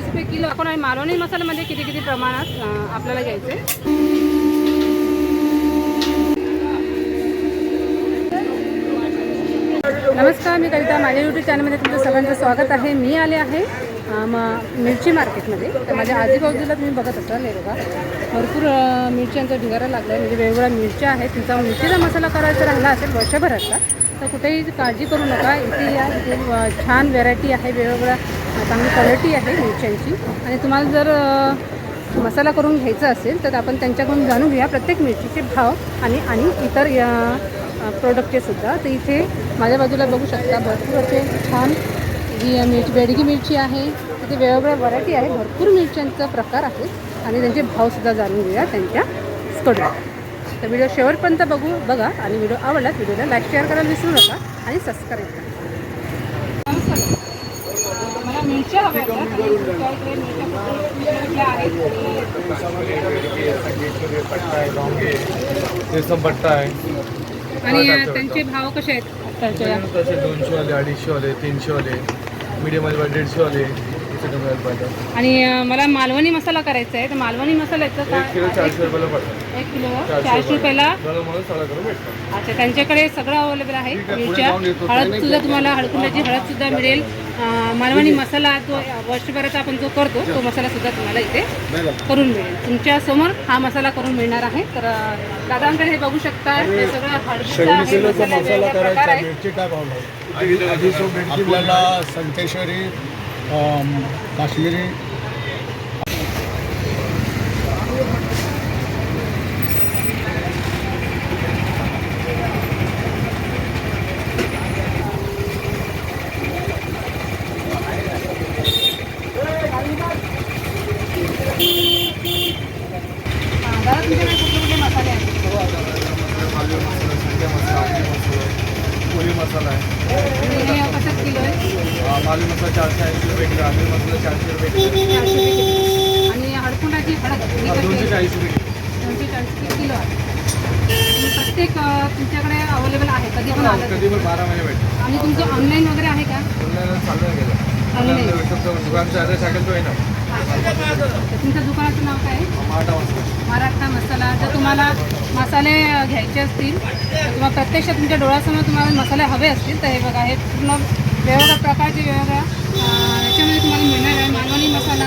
दाखवणार आहे मालवणी मसाल्यामध्ये किती किती प्रमाणात आपल्याला घ्यायचे? नमस्कार मी कविता माझ्या यूट्यूब चॅनलमध्ये तुमचं सगळ्यांचं स्वागत आहे. मी आले आहे मग मिरची मार्केटमध्ये. तर माझ्या आजूबाजूला तुम्ही बघत असाल हे बघा. भरपूर मिरच्यांचा ढिगारा लागला आहे म्हणजे वेगवेगळ्या मिरच्या आहेत. तुमचा मिरचीचा मसाला करायचा राहिला असेल वर्षभरातला तर कुठेही काळजी करू नका. इथे या इथे छान व्हेरायटी आहे वेगवेगळ्या चांगली क्वालिटी आहे मिरच्यांची. आणि तुम्हाला जर मसाला करून घ्यायचा असेल तर आपण त्यांच्याकडून जाणून घेऊया प्रत्येक मिरचीचे भाव आणि आणि इतर या प्रोडक्टचे सुद्धा. तर इथे माझ्या बाजूला बघू शकता भरपूर असे छान जी मिरची बेडगी मिरची आहे. तिथे वेगवेगळ्या व्हरायटी आहे. भरपूर मिरच्यांचा प्रकार आहे. आणि त्यांचे भावसुद्धा जाणून घेऊया त्यांच्या कडून तर व्हिडिओ शेवटपर्यंत बघू बघा आणि व्हिडिओ आवडला व्हिडिओला लाईक शेअर करायला विसरू नका आणि सबस्क्राईब करा. मला मिरच्या हव्या आहे आणि त्यांचे भाव कसे आहेत? तसे दोनशे वाले अडीचशे वाले तीनशे वाले मीडियम वाले दीडशे वाले आणि मला मालवणी मसाला करायचा आहे तर मालवणी मसाल्याचं एक किलो काय चारशे रुपयाला पडतात एक किलो चारशे रुपयाला. अच्छा त्यांच्याकडे सगळं अवेलेबल आहे मिरच्या. हळद सुद्धा तुम्हाला हळकुंडाची हळद सुद्धा मिळेल. मालवणी मसाला तो वर्षभराचा आपण जो करतो तो मसाला सुद्धा तुम्हाला इथे करून मिळेल. तुमच्यासमोर हा मसाला करून मिळणार आहे. तर दादांकडे हे बघू शकता. हे सगळं हळदीचं आहे, मसाले वेगवेगळे प्रकार आहेत मिरची काय भाव लावतो आपल्याला संकेश्वरी अम, काश्मीरी हां, दादा तुमच्याकडे कुठले कुठले मसाले आहेत मालवणी मसाला संडे मसाला आहे. हे आहे? मालवणी मसाला चारशे ऐंशी रुपये किलो आगरी मसाला चारशे रुपये किलो. आणि हळकुंडाची हळद कशी दोनशे आहे? चाळीस रुपये दोनशे चाळीस किलो आहे. प्रत्येक तुमच्याकडे अवेलेबल आहे कधी पण आलं कधी पण बारा महिने भेटतात आणि तुमचं ऑनलाईन वगैरे आहे का? ऑनलाईन चालू गेलं. Online. दुकानचा ॲड्रेस तो आहे ना तुमच्या दुकानाचं नाव काय? आहे मराठा मसाला. जर तुम्हाला मसाले घ्यायचे असतील किंवा तुम्हाला प्रत्यक्ष तुमच्या डोळ्यासमोर तुम्हाला मसाले हवे असतील तर हे बघा हे पूर्ण वेगवेगळ्या प्रकारचे वेगवेगळ्या याच्यामध्ये तुम्हाला मिळणार आहे. मालवणी मसाला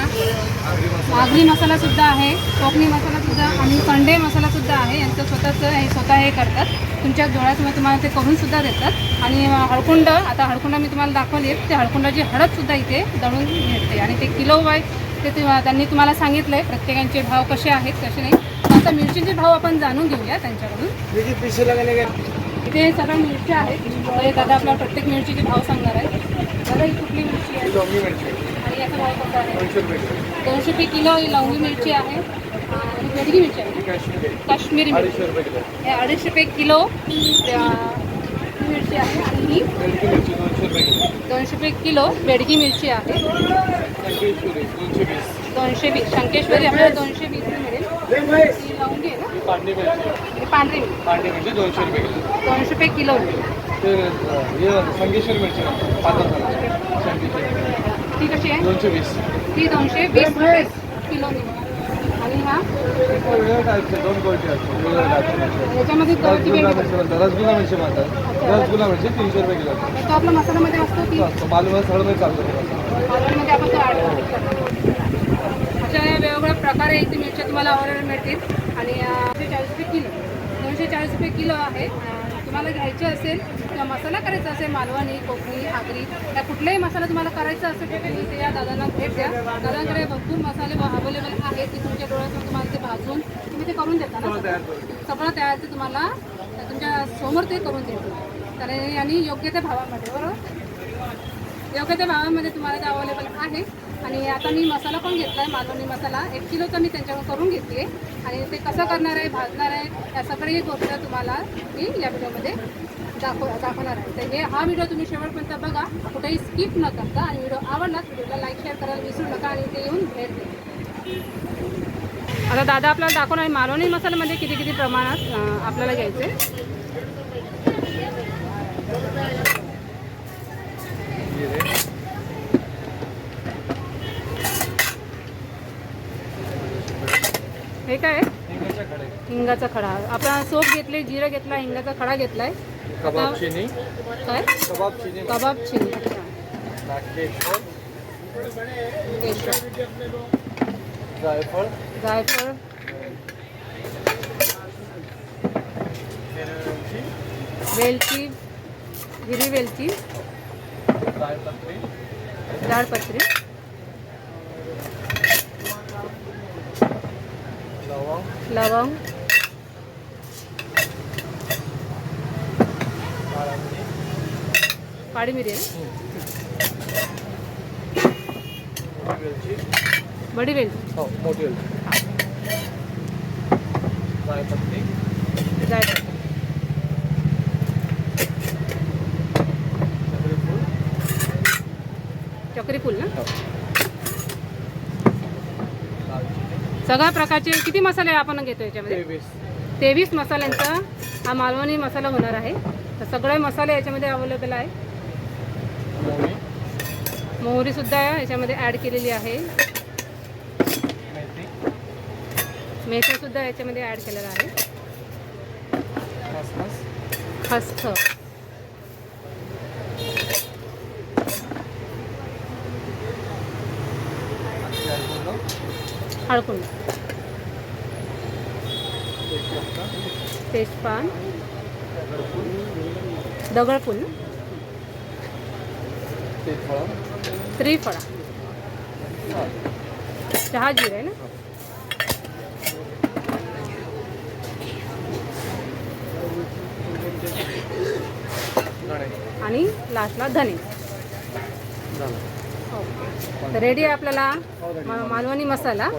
आगरी मसालासुद्धा आहे कोकणी मसालासुद्धा आणि कंडे मसालासुद्धा आहे. यांचं स्वतःचं हे स्वतः हे करतात. तुमच्या डोळ्यासमोर तुम्हाला ते करूनसुद्धा देतात. आणि हळकुंड आता हळकुंड मी तुम्हाला दाखवली ते हळकुंडाची हळदसुद्धा इथे दळून मिळते आणि ते किलो वाईज ते तुम्हा- त्यांनी तुम्हाला सांगितलं आहे प्रत्येकांचे भाव कसे आहेत कसे नाही. आता मिरचीचे भाव आपण जाणून घेऊया त्यांच्याकडून. इथे सगळ्या मिरच्या आहेत. दादा आपल्याला प्रत्येक मिरचीचे भाव सांगणार आहे. दादा ही कुठली मिरची आहे? आणि याचा भाव कसा आहे? दोनशे रुपये. किलो ही लवंगी मिरची आहे. आणि मिरची आहे? काश्मीरी. काश्मीरी मिरची. अडीचशे रुपये किलो हे अडीचशे रुपये किलो अं, मिरची आहे आणि ही बेडकी मिरची दोनशे रुपये किलो दोनशे रुपये किलो बेडगी मिरची आहे. शंकेश्वरी दोनशे वीस दोनशे वीस शंकेश्वरी आपल्याला दोनशे वीस मिळेल. ही लवंगी आहे ना. ही पांढरी मिरची. ही पांढरी मिरची. पांढरी मिरची दोनशे रुपये किलो. दोनशे रुपये किलो ते अं, हे संगेश्वरी मिरची पातळ संगेश्वरी ती कशी आहे? दोनशे वीस. ती दोनशे वीस रुपये किलो आणि हा. याच्यामध्ये वेगळी मिरची म्हणतात. रसगुल्ला मिरची तीनशे रुपये किलो. तो आपला मसाल्यामध्ये असतो ती असतो. मालवण सगळं चालतो. ऑर्डरमध्ये आपण तो अशा या वेगवेगळ्या प्रकारे इथे मिरच्या तुम्हाला ऑर्डर मिळतील. आणि दोनशे चाळीस रुपये किलो. दोनशे चाळीस रुपये किलो आहे. तुम्हाला घ्यायचे असेल किंवा मसाला करायचा असेल मालवणी कोकणी आगरी या कुठलाही मसाला तुम्हाला करायचा असेल तर तुम्ही इथे या दादांना भेट द्या. दादांकडे भरपूर मसाले अवेलेबल आहेत की तुमच्या डोळ्यातून तुम्हाला ते भाजून तुम्ही ते करून देता ना. सगळं तयार ते तुम्हाला तुमच्यासमोर ते करून तर आणि योग्य त्या भावामध्ये बरोबर? योग्य त्या भावामध्ये तुम्हाला ते अवेलेबल आहे. आणि आता मी मसाला पण घेतला आहे मालवणी मसाला. एक किलोचा मी त्यांच्याकडून करून घेतली आणि ते कसं करणार आहे भाजणार आहे या सगळी गोष्ट तुम्हाला मी या व्हिडिओमध्ये दाखव दाखवणार आहे. तर हे हा व्हिडिओ तुम्ही शेवटपर्यंत बघा. कुठेही स्किप न करता. आणि व्हिडिओ आवडला व्हिडिओला लाईक शेअर करायला विसरू नका आणि ते येऊन भेट द्या. आता दादा आपल्याला दाखवणार आहे मालवणी मसाल्यामध्ये किती किती प्रमाणात आपल्याला घ्यायचे काय? आहे हिंगाच्या कडे हिंगाचा खडा. आपण सोप घेतले जिरं घेतला हिंगाचा खडा घेतलाय. कबाब चिनी. काय? कबाब चिनी. कबाब चिनी. जायफळ. जायफळ. वेलची. हिरवी वेलची. जायपत्री जाडपत्री लवंग. काळी मिरी. बडी वेलची हो मोठी वेलची. जायपत्री. जायफळ चक्री फूल ना? हो. सगळ्या प्रकारचे किती मसाले आपण घेतो याच्यामध्ये? तेवीस. मसाल्यांचा हा मालवणी मसाला होणार आहे. तर सगळे मसाले याच्यामध्ये अवेलेबल आहे. मोहरी. मोहरीसुद्धा याच्यामध्ये ॲड केलेली आहे. मेथी. मेथीसुद्धा याच्यामध्ये ॲड केलेला आहे. खसखस. हळकुंड. तेजपत्ता तेजपान. दगडफूल. ना? त्रिफळा. चहा जिरे आहे ना? आणि लास्टला धने. झालं. तर रेडी आहे आपल्याला मा- मालवणी मसाला.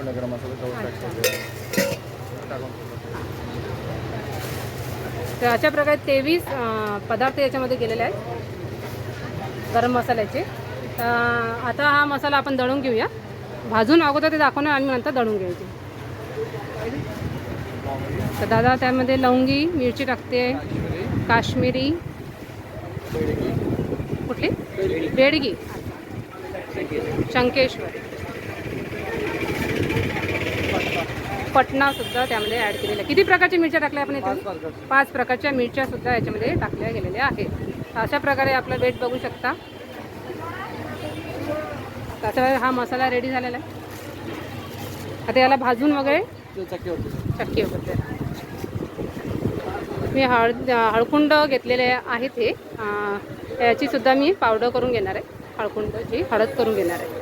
तर अशा प्रकारे तेवीस पदार्थ याच्यामध्ये गेलेले आहेत. गरम मसाल्याचे. तर आता हा मसाला आपण दळून घेऊया. भाजून अगोदर ते दाखवणार आणि नंतर दळून घ्यायचे. तर दादा त्यामध्ये लवंगी मिरची टाकते. काश्मिरी. काश्मीरी कुठली? बेडगी शंकेश्वर. पटना सुद्धा त्यामध्ये ॲड केलेला आहे. किती प्रकारच्या मिरच्या टाकल्या आपण पाच इथे पाच प्रकारच्या मिरच्या सुद्धा याच्यामध्ये टाकल्या गेलेल्या आहेत. अशा प्रकारे आपला वेट बघू शकता. अशा हा मसाला रेडी झालेला आहे. आता याला भाजून वगैरे चक्की वगैरे मी हळद हळकुंड घेतलेले आहेत हे. याची सुद्धा मी पावडर करून घेणार आहे. हळकुंडची हळद करून घेणार आहे.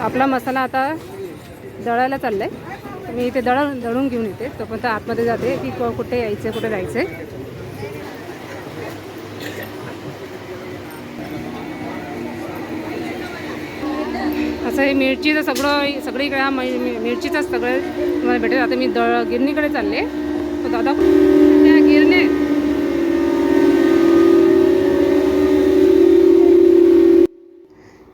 आपला मसाला आता दळायला चाललाय. मी इथे दळ दळून घेऊन येते. तोपर्यंत आतमध्ये जाते की कुठे यायचं कुठे जायचं असं हे मिरचीचं सगळं सगळीकडे हा सगळं तुम्हाला भेटेल. आता मी दळ गिरणीकडे चालले. तर दादा त्या गिरणे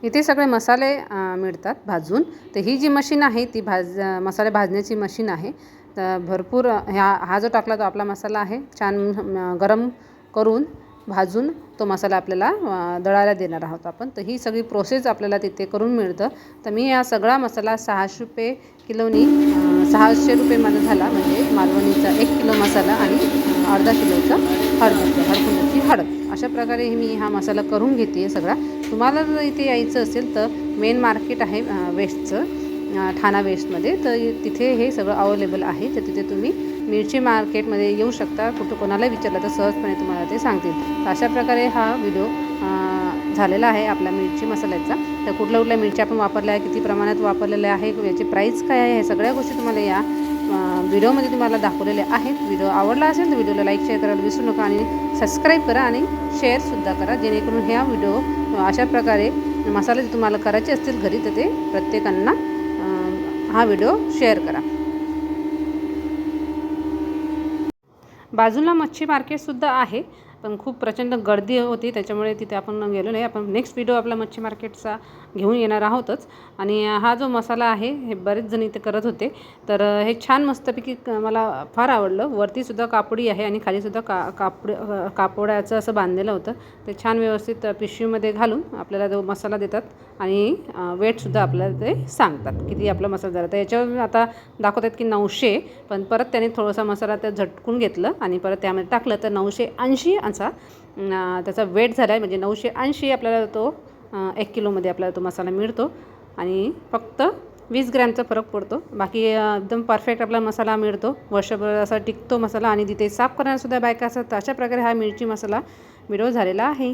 इथे सगळे मसाले मिळतात भाजून. तर ही जी मशीन आहे ती भाज मसाले भाजण्याची मशीन आहे. तर भरपूर ह्या हा जो टाकला तो आपला मसाला आहे. छान गरम करून भाजून तो मसाला आपल्याला दळायला देणार आहोत आपण. तर ही सगळी प्रोसेस आपल्याला तिथे करून मिळतं. तर मी हा सगळा मसाला सहाशे रुपये किलोनी सहाशे रुपये माझा झाला. म्हणजे मालवणीचा एक किलो मसाला आणि अर्धा किलोचा. हळद हळकुंडाची हळद अशा प्रकारे मी हा मसाला करून घेते सगळा. तुम्हाला जर इथे यायचं असेल तर मेन मार्केट आहे वेस्टचं ठाणा वेस्टमध्ये तर तिथे हे सगळं अवेलेबल आहे. तर तिथे तुम्ही मिरची मार्केटमध्ये येऊ शकता. कुठं कोणाला विचारलं तर सहजपणे तुम्हाला ते सांगतील. तर अशा प्रकारे हा व्हिडिओ झालेला आहे आपला मिरची मसाल्याचा. तर कुठल्या कुठल्या मिरच्या आपण वापरल्या आहे किती प्रमाणात वापरलेल्या आहे याची प्राईस काय आहे हे सगळ्या गोष्टी तुम्हाला या व्हिडिओमध्ये तुम्हाला दाखवलेले आहेत. व्हिडिओ आवडला असेल तर व्हिडिओला लाईक शेअर करायला विसरू नका आणि सबस्क्राईब करा आणि शेअरसुद्धा करा जेणेकरून ह्या व्हिडिओ अशा प्रकारे मसाले जे तुम्हाला करायचे असतील घरी तर ते प्रत्येकांना हा व्हिडिओ शेअर करा. बाजूला मच्छी मार्केटसुद्धा आहे पण खूप प्रचंड गर्दी होती त्याच्यामुळे तिथे आपण गेलो नाही. आपण नेक्स्ट व्हिडिओ आपला मच्छी मार्केटचा घेऊन येणार आहोतच. आणि हा जो मसाला आहे हे बरेच जण इथे करत होते. तर हे छान मस्तपैकी क- मला फार आवडलं. वरतीसुद्धा कापडी आहे आणि खालीसुद्धा का कापड कापडाचं असं बांधलेलं होतं. ते छान व्यवस्थित पिशवीमध्ये घालून आपल्याला जो मसाला देतात आणि वेटसुद्धा आपल्याला ते सांगतात. किती आपला मसाला झाला. तर याच्यावर आता दाखवत आहेत की नऊशे पण परत त्याने थोडासा मसाला त्या झटकून घेतलं आणि परत त्यामध्ये टाकलं. तर नऊशे ऐंशी असा त्याचा वेट झाला आहे म्हणजे नऊशे ऐंशी आपल्याला तो एक किलोमध्ये आपल्याला तो मसाला मिळतो आणि फक्त वीस ग्रॅमचा फरक पडतो. बाकी एकदम परफेक्ट आपला मसाला मिळतो. वर्षभर असा टिकतो मसाला आणि तिथे साफ करणारसुद्धा बायका असतात. तर अशा प्रकारे हा मिरची मसाला व्हिडिओ झालेला आहे.